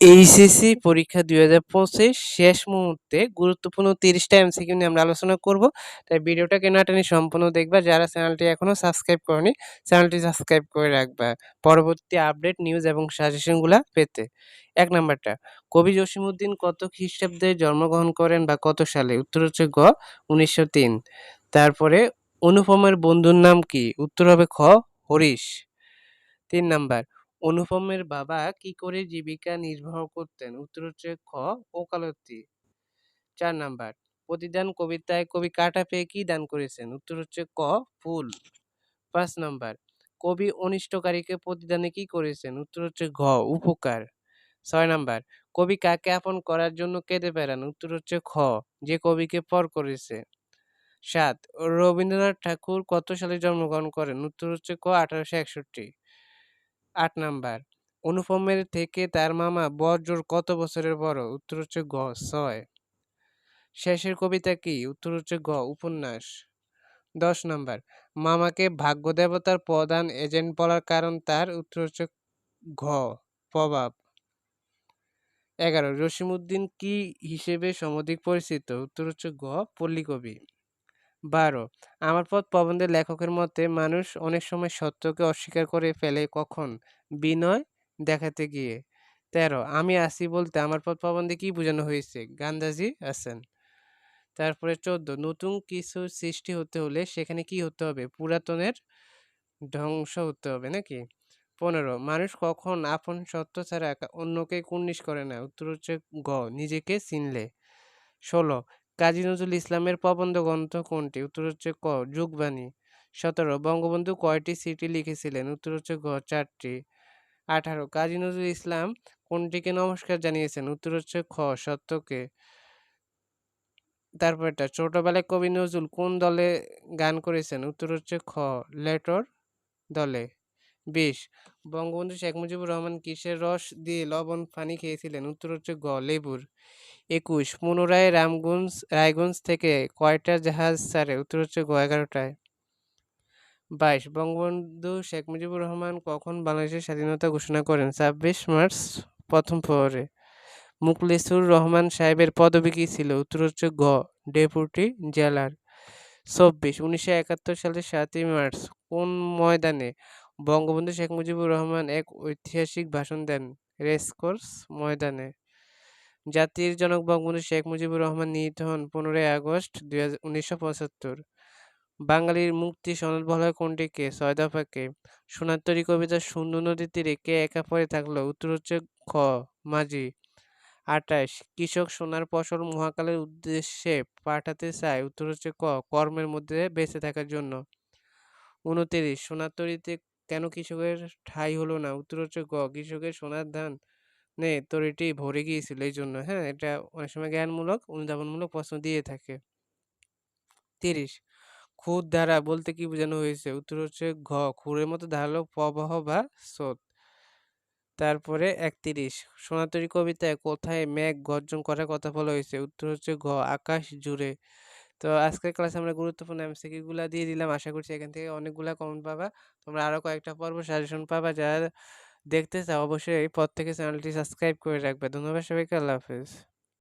HSC পরীক্ষা দুই হাজার পঁচিশ শেষ মুহূর্তে গুরুত্বপূর্ণ তিরিশটা এমসিকিউ নিয়ে আমরা আলোচনা করব। তাই ভিডিওটা কেনাটানি সম্পূর্ণ দেখবা। যারা চ্যানেলটি এখনও সাবস্ক্রাইব করেনি, চ্যানেলটি সাবস্ক্রাইব করে রাখবা। পরবর্তী আপডেট, নিউজ এবং সাজেশনগুলা পেতে। এক নাম্বারটা, কবি জসিমউদ্দিন কত খ্রিস্টাব্দে জন্মগ্রহণ করেন বা কত সালে? উত্তর হচ্ছে গ, উনিশশো তিন। তারপরে, অনুপমের বন্ধুর নাম কি? উত্তর হবে খ, হরিশ। তিন নাম্বার অনুপমের বাবা কি করে জীবিকা নির্বাহ করতেন? উত্তর হচ্ছে খ, ওকালতি। চার নাম্বার, প্রতিদান কবিতায় কবি কাটা পেয়ে কি দান করেছেন? উত্তর হচ্ছে ক, ফুল। পাঁচ নাম্বার, কবি অনিষ্টকারীকে প্রতিদানে কি করেছেন? উত্তর হচ্ছে ঘ, উপকার। ছয় নাম্বার, কবি কাকে আপন করার জন্য কেঁদে বেড়ান উত্তর হচ্ছে খ, যে কবিকে পর করেছে। সাত, রবীন্দ্রনাথ ঠাকুর কত সালে জন্মগ্রহণ করেন? উত্তর হচ্ছে ক, আঠারোশো একষট্টি। আট নাম্বার, অনুপমের থেকে তার মামা বজ্র কত বছরের বড়? উত্তর হচ্ছে গ, ছয়। শেষের কবিতা কি? উত্তর হচ্ছে গ, উপন্যাস। দশ নাম্বার, মামাকে ভাগ্য দেবতার প্রধান এজেন্ট বলার কারণ তার? উত্তর হচ্ছে ঘ, প্রভাব। এগারো রসিমুদ্দিন কি হিসেবে সমধিক পরিচিত? উত্তর হচ্ছে গ, পল্লীকবি। বারো। আমার পথ প্রবন্ধের লেখকের মতে, মানুষ অনেক সময় সত্যকে অস্বীকার করে ফেলে কখন? বিনয় দেখাতে গিয়ে। তেরো, আমি আসি বলতে আমার পথ প্রবন্ধে কি বোঝানো হয়েছে? গান্ধাজি আছেন। তারপরে চোদ্দ, নতুন কিছু সৃষ্টি হতে হলে সেখানে কি হতে হবে? পুরাতনের ধ্বংস হতে হবে নাকি? পনেরো, মানুষ কখন আপন সত্য ছাড়া অন্যকে কুর্নিশ করে না? উত্তর হচ্ছে গ, নিজেকে চিনলে। ষোলো কাজী নজরুল ইসলামের প্রবন্ধ গ্রন্থ কোনটি? উত্তর হচ্ছে ক, যুগবাণী। সতেরো, বঙ্গবন্ধু কয়টি সিটি লিখেছিলেন? উত্তর হচ্ছে গ, চারটি। আঠারো, কাজী নজরুল ইসলাম কোনটিকে নমস্কার জানিয়েছেন? উত্তর হচ্ছে খ, সত্যকে। তারপরটা, ছোটবেলায় কবি নজরুল কোন দলে গান করেছেন? উত্তর হচ্ছে খ, লেটর দলে। বিশ। বঙ্গবন্ধু শেখ মুজিবুর রহমান কিসের রস দিয়ে লবণ পানি খেয়েছিলেন? উত্তর হচ্ছে গ, লেবুর। একুশ, পুনরায় রামগঞ্জ, রায়গঞ্জ থেকে কয়টা জাহাজ ছাড়ে? উত্তর হচ্ছে গ, এগারোটায়। বাইশ, বঙ্গবন্ধু শেখ মুজিবুর রহমান কখন বাংলাদেশের স্বাধীনতা ঘোষণা করেন? ছাব্বিশ মার্চ, প্রথম প্রহরে মুখলেসুর রহমান সাহেবের পদবী কী ছিল? উত্তর হচ্ছে গ, ডেপুটি জেলার। চব্বিশ, উনিশশো একাত্তর সালের সাতই মার্চ, কোন ময়দানে বঙ্গবন্ধু শেখ মুজিবুর রহমান এক ঐতিহাসিক ভাষণ দেন রেসকোর্স ময়দানে। জাতির জনক বঙ্গবন্ধু শেখ মুজিবুর রহমান নিহিত হন পনেরোই আগস্ট দুই উনিশশো বাঙালির মুক্তি সনদ বলা কোনটিকে? ছয় দফাকে। সোনার কবিতা সুন্দর নদীর তীরে কে একা পড়ে থাকল? উত্তর হচ্ছে খ মাঝি। আটাইশ কৃষক সোনার ফসল মহাকালের উদ্দেশ্যে পাঠাতে চায়। উত্তর হচ্ছে ক, কর্মের মধ্যে বেঁচে থাকার জন্য। উনতিরিশ সোনার তরিতে কেন কৃষকের ঠাঁই হলো না? উত্তর হচ্ছে গ, কৃষকের সোনার ধান নে, তোর এটি ভরে গিয়েছিল এই জন্য হ্যাঁ এটা অনেক সময় জ্ঞানমূলক, অনুধাবনমূলক প্রশ্ন দিয়ে থাকে। তিরিশ, খুদ ধারা বলতে কি বোঝানো হয়েছে? উত্তর হচ্ছে ঘ, খুরের মতো ধারালো প্রবাহ বা স্রোত। তারপরে একত্রিশ সোনাতরী কবিতায় কোথায় মেঘ গর্জন করার কথা বলা হয়েছে? উত্তর হচ্ছে ঘ আকাশ জুড়ে। তো আজকের ক্লাসে আমরা গুরুত্বপূর্ণ এমসিকিউগুলো দিয়ে দিলাম। আশা করছি এখান থেকে অনেকগুলো কমেন্ট পাবা। তোমরা আরও কয়েকটা পর্ব সাজেশন পাবা যারা দেখতে চাও। অবশ্যই পর থেকে চ্যানেলটি সাবস্ক্রাইব করে রাখবে। ধন্যবাদ সবাইকে। আল্লাহ হাফেজ।